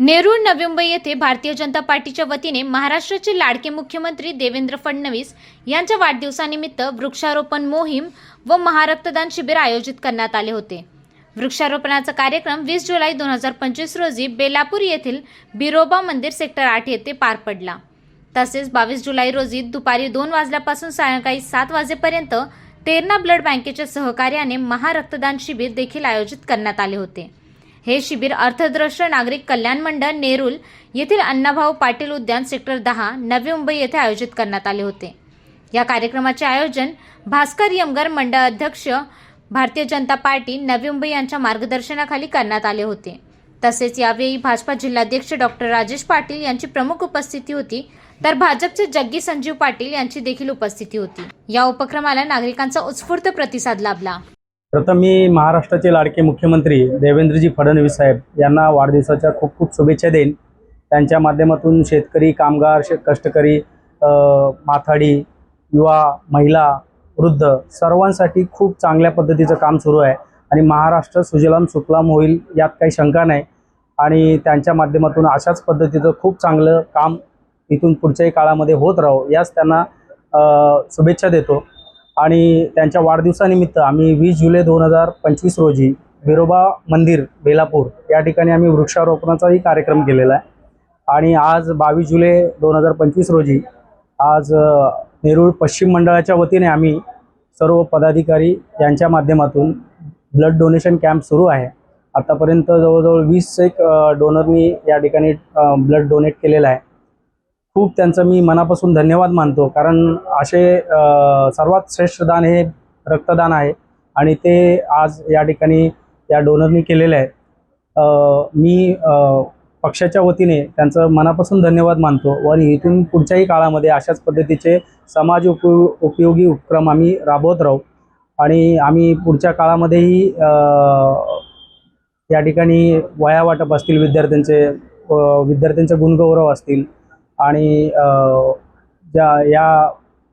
नेरूळ नवी मुंबई येथे भारतीय जनता पार्टीच्या वतीने महाराष्ट्राचे लाडके मुख्यमंत्री देवेंद्र फडणवीस यांच्या वाढदिवसानिमित्त वृक्षारोपण मोहीम व महारक्तदान शिबिर आयोजित करण्यात आले होते. वृक्षारोपणाचा कार्यक्रम वीस जुलै दोन हजार पंचवीस रोजी बेलापूर येथील बिरोबा मंदिर सेक्टर आठ येथे पार पडला. तसेच बावीस जुलै रोजी दुपारी दोन वाजल्यापासून सायंकाळी सात वाजेपर्यंत तेरणा ब्लड बँकेच्या सहकार्याने महारक्तदान शिबिर देखील आयोजित करण्यात आले होते. हे शिबिर अर्थद्रष्ट नागरिक कल्याण मंडळ नेरुल येथील अण्णाभाऊ पाटील उद्यान सेक्टर दहा नवी मुंबई येथे आयोजित करण्यात आले होते. या कार्यक्रमाचे आयोजन भास्कर यमगर मंडळ अध्यक्ष भारतीय जनता पार्टी नवी मुंबई यांच्या मार्गदर्शनाखाली करण्यात आले होते. तसेच यावेळी भाजपा जिल्हाध्यक्ष डॉक्टर राजेश पाटील यांची प्रमुख उपस्थिती होती तर भाजपचे जग्गी संजीव पाटील यांची देखील उपस्थिती होती. या उपक्रमाला नागरिकांचा उत्स्फूर्त प्रतिसाद लाभला. प्रथम मी महाराष्ट्राचे लाडके मुख्यमंत्री देवेंद्रजी फडणवीस साहेब यांना वाढदिवसाच्या खूप खूप शुभेच्छा देईन. त्यांच्या माध्यमातून शेतकरी कामगार शे कष्टकरी माथाडी युवा महिला वृद्ध सर्वांसाठी खूप चांगल्या पद्धतीचं काम सुरू आहे आणि महाराष्ट्र सुजलाम सुफलाम होईल यात काही शंका नाही. आणि त्यांच्या माध्यमातून अशाच पद्धतीचं खूप चांगलं काम इथून पुढच्याही काळामध्ये होत राहो याच त्यांना शुभेच्छा देतो. आणि त्यांच्या वाढदिवसानिमित्त आम्ही वीस जुलै दोन हजार पंचवीस रोजी बिरोबा मंदिर बेलापूर या ठिकाणी आम्ही वृक्षारोपणाचाही कार्यक्रम केलेला आहे. आणि आज बावीस जुलै दोन हजार पंचवीस रोजी आज नेरूळ पश्चिम मंडळाच्या वतीने आम्ही सर्व पदाधिकारी यांच्या माध्यमातून ब्लड डोनेशन कॅम्प सुरू आहे. आतापर्यंत जवळजवळ वीस एक डोनरनी या ठिकाणी ब्लड डोनेट केलेलं आहे. खूप त्यांचं मी मनापासून धन्यवाद मानतो. कारण असे सर्वात श्रेष्ठ दान हे रक्तदान आहे. आणि ते आज या ठिकाणी या डोनरनी केलेले आहे. मी पक्षाच्या वतीने त्यांचं मनापासून धन्यवाद मानतो. व इथून पुढच्याही काळामध्ये अशाच पद्धतीचे समाज उपयो उपयोगी उपक्रम आम्ही राबवत राहू. आणि आम्ही पुढच्या काळामध्येही या ठिकाणी वया वाटप असतील विद्यार्थ्यांचे विद्यार्थ्यांचे गुणगौरव असतील आणि ज्या या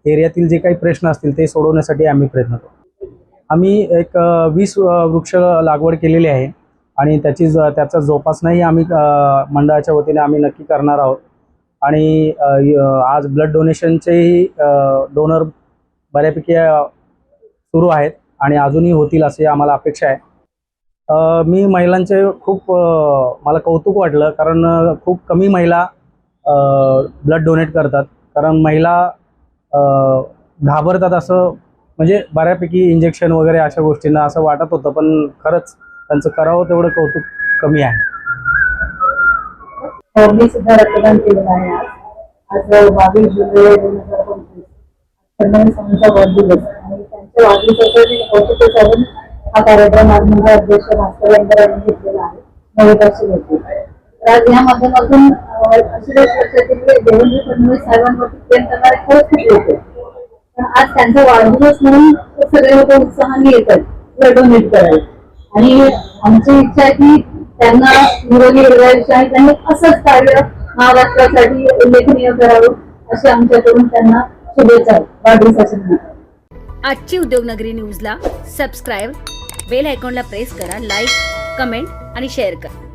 एरियातील जे काही प्रश्न असतील ते सोडवण्यासाठी आम्ही प्रयत्न करू आम्ही एक वीस वृक्ष लागवड केलेली आहे आणि त्याची ज त्याचा जोपासनाही आम्ही मंडळाच्या वतीने आम्ही नक्की करणार आहोत. आणि आज ब्लड डोनेशनचेही डोनर बऱ्यापैकी सुरू आहेत आणि अजूनही होतील अशी आम्हाला अपेक्षा आहे. मी महिलांचे खूप मला कौतुक वाटलं कारण खूप कमी महिला ब्लड डोनेट करतात. कारण महिला घाबरतात असं म्हणजे बऱ्यापैकी इंजेक्शन वगैरे अशा गोष्टींना असं वाटत होतं पण खरंच त्यांचं करावं तेवढं कौतुक कमी आहे. मी सुद्धा रक्तदान केलेलं आहे आज. आज बावीस जुलै दोन हजार पंचवीस. वाढदिवस आणि त्यांच्या कौतुक हा कार्यक्रम आज माझा अध्यक्ष भास्कर यांनी घेतलेला आहे. तर आज या माध्यमातून देवेंद्र फडणवीस साहेबांवरती प्रेम करणारे खूप लोक पण आज त्यांचा वाढदिवस म्हणून सगळे लोक उत्साहाने येतात ब्लड डोनेट करायला आणि आमची इच्छा आहे की त्यांना निरोगी हृदयाची आणि त्यांनी असंच कार्य महाराष्ट्रासाठी उल्लेखनीय करावं अशी आमच्याकडून त्यांना शुभेच्छा वाढदिवसाच्या आजची उद्योगनगरी न्यूजला सबस्क्राईब बेल आयकॉनला प्रेस करा लाईक कमेंट आणि शेअर करा.